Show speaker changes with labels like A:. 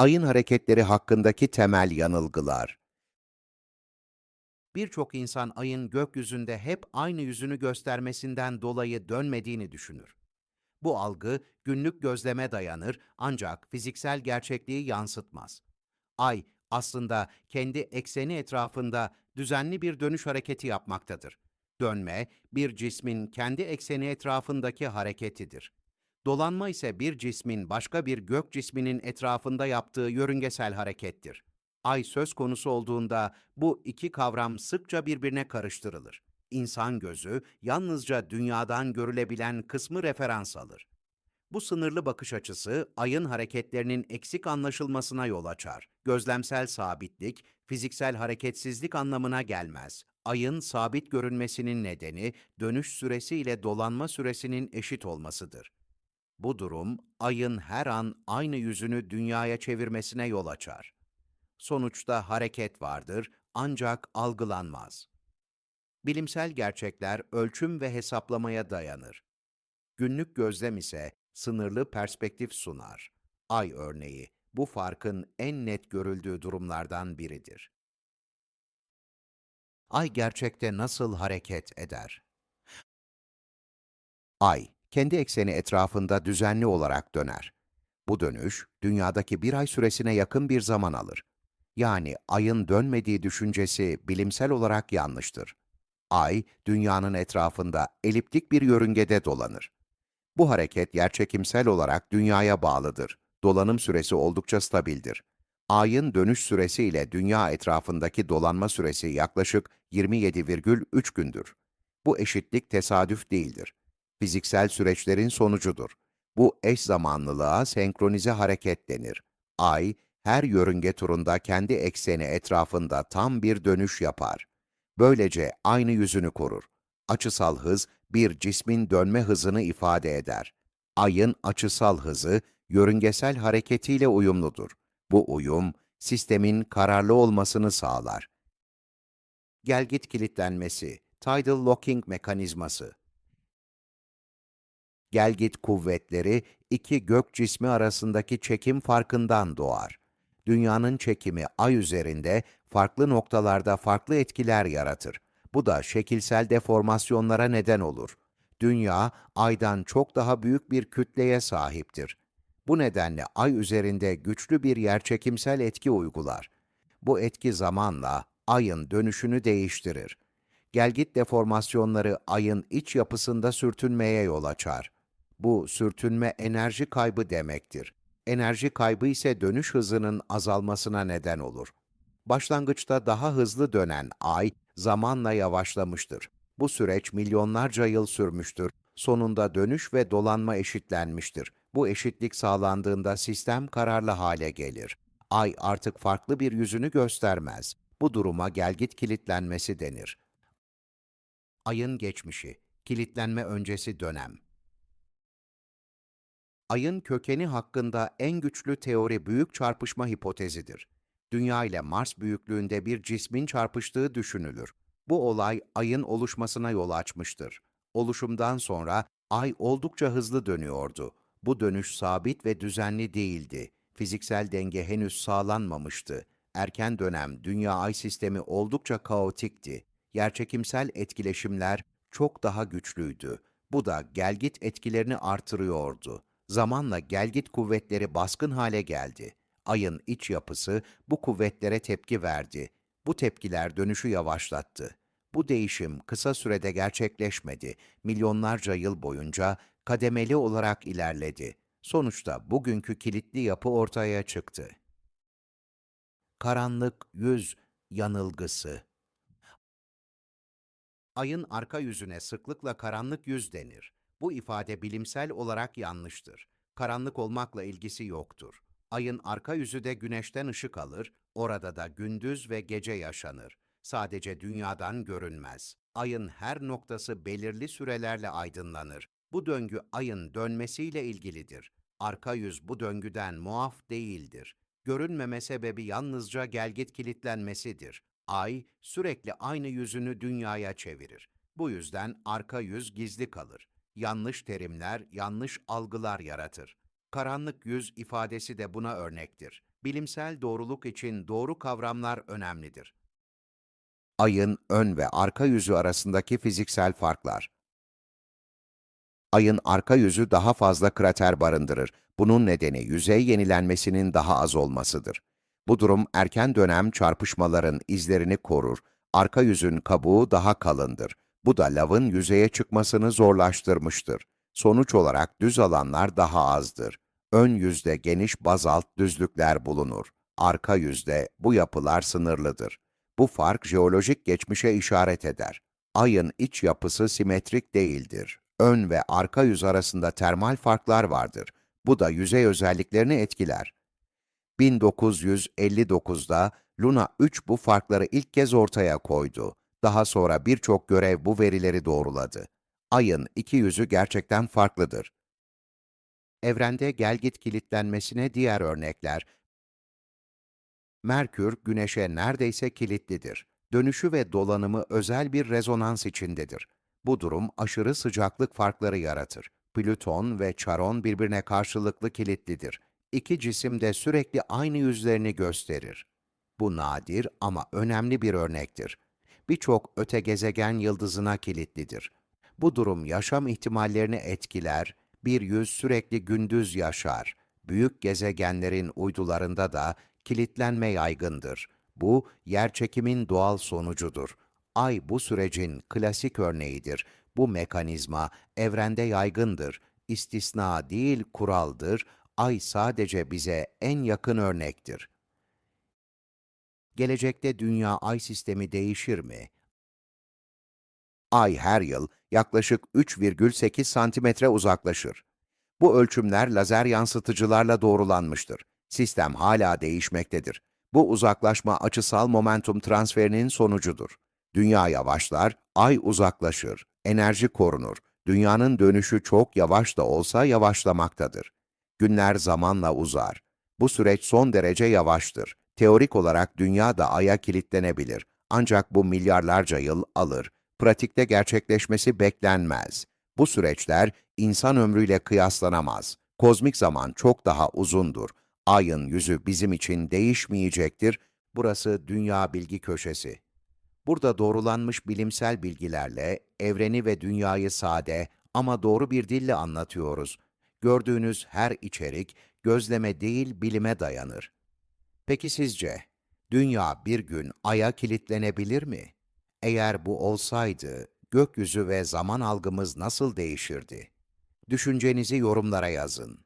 A: Ayın hareketleri hakkındaki temel yanılgılar. Birçok insan ayın gökyüzünde hep aynı yüzünü göstermesinden dolayı dönmediğini düşünür. Bu algı günlük gözleme dayanır ancak fiziksel gerçekliği yansıtmaz. Ay aslında kendi ekseni etrafında düzenli bir dönüş hareketi yapmaktadır. Dönme, bir cismin kendi ekseni etrafındaki hareketidir. Dolanma ise bir cismin başka bir gök cisminin etrafında yaptığı yörüngesel harekettir. Ay söz konusu olduğunda bu iki kavram sıkça birbirine karıştırılır. İnsan gözü yalnızca dünyadan görülebilen kısmı referans alır. Bu sınırlı bakış açısı ayın hareketlerinin eksik anlaşılmasına yol açar. Gözlemsel sabitlik, fiziksel hareketsizlik anlamına gelmez. Ayın sabit görünmesinin nedeni dönüş süresi ile dolanma süresinin eşit olmasıdır. Bu durum ayın her an aynı yüzünü dünyaya çevirmesine yol açar. Sonuçta hareket vardır ancak algılanmaz. Bilimsel gerçekler ölçüm ve hesaplamaya dayanır. Günlük gözlem ise sınırlı perspektif sunar. Ay örneği bu farkın en net görüldüğü durumlardan biridir. Ay gerçekte nasıl hareket eder? Ay, kendi ekseni etrafında düzenli olarak döner. Bu dönüş, dünyadaki bir ay süresine yakın bir zaman alır. Yani ayın dönmediği düşüncesi bilimsel olarak yanlıştır. Ay, dünyanın etrafında eliptik bir yörüngede dolanır. Bu hareket yerçekimsel olarak dünyaya bağlıdır. Dolanım süresi oldukça stabildir. Ayın dönüş süresi ile dünya etrafındaki dolanma süresi yaklaşık 27,3 gündür. Bu eşitlik tesadüf değildir. Fiziksel süreçlerin sonucudur. Bu eş zamanlılığa senkronize hareket denir. Ay, her yörünge turunda kendi ekseni etrafında tam bir dönüş yapar. Böylece aynı yüzünü korur. Açısal hız, bir cismin dönme hızını ifade eder. Ayın açısal hızı, yörüngesel hareketiyle uyumludur. Bu uyum, sistemin kararlı olmasını sağlar. Gelgit kilitlenmesi, tidal locking mekanizması. Gelgit kuvvetleri iki gök cismi arasındaki çekim farkından doğar. Dünyanın çekimi ay üzerinde farklı noktalarda farklı etkiler yaratır. Bu da şekilsel deformasyonlara neden olur. Dünya, aydan çok daha büyük bir kütleye sahiptir. Bu nedenle ay üzerinde güçlü bir yerçekimsel etki uygular. Bu etki zamanla ayın dönüşünü değiştirir. Gelgit deformasyonları ayın iç yapısında sürtünmeye yol açar. Bu sürtünme enerji kaybı demektir. Enerji kaybı ise dönüş hızının azalmasına neden olur. Başlangıçta daha hızlı dönen ay zamanla yavaşlamıştır. Bu süreç milyonlarca yıl sürmüştür. Sonunda dönüş ve dolanma eşitlenmiştir. Bu eşitlik sağlandığında sistem kararlı hale gelir. Ay artık farklı bir yüzünü göstermez. Bu duruma gelgit kilitlenmesi denir. Ayın geçmişi, kilitlenme öncesi dönem. Ayın kökeni hakkında en güçlü teori büyük çarpışma hipotezidir. Dünya ile Mars büyüklüğünde bir cismin çarpıştığı düşünülür. Bu olay ayın oluşmasına yol açmıştır. Oluşumdan sonra ay oldukça hızlı dönüyordu. Bu dönüş sabit ve düzenli değildi. Fiziksel denge henüz sağlanmamıştı. Erken dönem dünya-ay sistemi oldukça kaotikti. Yerçekimsel etkileşimler çok daha güçlüydü. Bu da gelgit etkilerini artırıyordu. Zamanla gelgit kuvvetleri baskın hale geldi. Ayın iç yapısı bu kuvvetlere tepki verdi. Bu tepkiler dönüşü yavaşlattı. Bu değişim kısa sürede gerçekleşmedi. Milyonlarca yıl boyunca kademeli olarak ilerledi. Sonuçta bugünkü kilitli yapı ortaya çıktı. Karanlık yüz yanılgısı Ayın arka yüzüne sıklıkla karanlık yüz denir. Bu ifade bilimsel olarak yanlıştır. Karanlık olmakla ilgisi yoktur. Ayın arka yüzü de güneşten ışık alır, orada da gündüz ve gece yaşanır. Sadece dünyadan görünmez. Ayın her noktası belirli sürelerle aydınlanır. Bu döngü ayın dönmesiyle ilgilidir. Arka yüz bu döngüden muaf değildir. Görünmeme sebebi yalnızca gelgit kilitlenmesidir. Ay sürekli aynı yüzünü dünyaya çevirir. Bu yüzden arka yüz gizli kalır. Yanlış terimler, yanlış algılar yaratır. Karanlık yüz ifadesi de buna örnektir. Bilimsel doğruluk için doğru kavramlar önemlidir. Ayın ön ve arka yüzü arasındaki fiziksel farklar. Ayın arka yüzü daha fazla krater barındırır. Bunun nedeni yüzey yenilenmesinin daha az olmasıdır. Bu durum erken dönem çarpışmaların izlerini korur. Arka yüzün kabuğu daha kalındır. Bu da lavın yüzeye çıkmasını zorlaştırmıştır. Sonuç olarak düz alanlar daha azdır. Ön yüzde geniş bazalt düzlükler bulunur. Arka yüzde bu yapılar sınırlıdır. Bu fark jeolojik geçmişe işaret eder. Ayın iç yapısı simetrik değildir. Ön ve arka yüz arasında termal farklar vardır. Bu da yüzey özelliklerini etkiler. 1959'da Luna 3 bu farkları ilk kez ortaya koydu. Daha sonra birçok görev bu verileri doğruladı. Ayın iki yüzü gerçekten farklıdır. Evrende gelgit kilitlenmesine diğer örnekler, Merkür, Güneş'e neredeyse kilitlidir. Dönüşü ve dolanımı özel bir rezonans içindedir. Bu durum aşırı sıcaklık farkları yaratır. Plüton ve Charon birbirine karşılıklı kilitlidir. İki cisim de sürekli aynı yüzlerini gösterir. Bu nadir ama önemli bir örnektir. Birçok öte gezegen yıldızına kilitlidir. Bu durum yaşam ihtimallerini etkiler, bir yüz sürekli gündüz yaşar. Büyük gezegenlerin uydularında da kilitlenme yaygındır. Bu, yerçekimin doğal sonucudur. Ay bu sürecin klasik örneğidir. Bu mekanizma evrende yaygındır. İstisna değil, kuraldır. Ay sadece bize en yakın örnektir. Gelecekte dünya ay sistemi değişir mi? Ay her yıl yaklaşık 3,8 santimetre uzaklaşır. Bu ölçümler lazer yansıtıcılarla doğrulanmıştır. Sistem hala değişmektedir. Bu uzaklaşma açısal momentum transferinin sonucudur. Dünya yavaşlar, ay uzaklaşır, enerji korunur. Dünyanın dönüşü çok yavaş da olsa yavaşlamaktadır. Günler zamanla uzar. Bu süreç son derece yavaştır. Teorik olarak dünya da aya kilitlenebilir. Ancak bu milyarlarca yıl alır. Pratikte gerçekleşmesi beklenmez. Bu süreçler insan ömrüyle kıyaslanamaz. Kozmik zaman çok daha uzundur. Ayın yüzü bizim için değişmeyecektir. Burası Dünya Bilgi Köşesi. Burada doğrulanmış bilimsel bilgilerle evreni ve dünyayı sade ama doğru bir dille anlatıyoruz. Gördüğünüz her içerik gözleme değil bilime dayanır. Peki sizce dünya bir gün aya kilitlenebilir mi? Eğer bu olsaydı gökyüzü ve zaman algımız nasıl değişirdi? Düşüncenizi yorumlara yazın.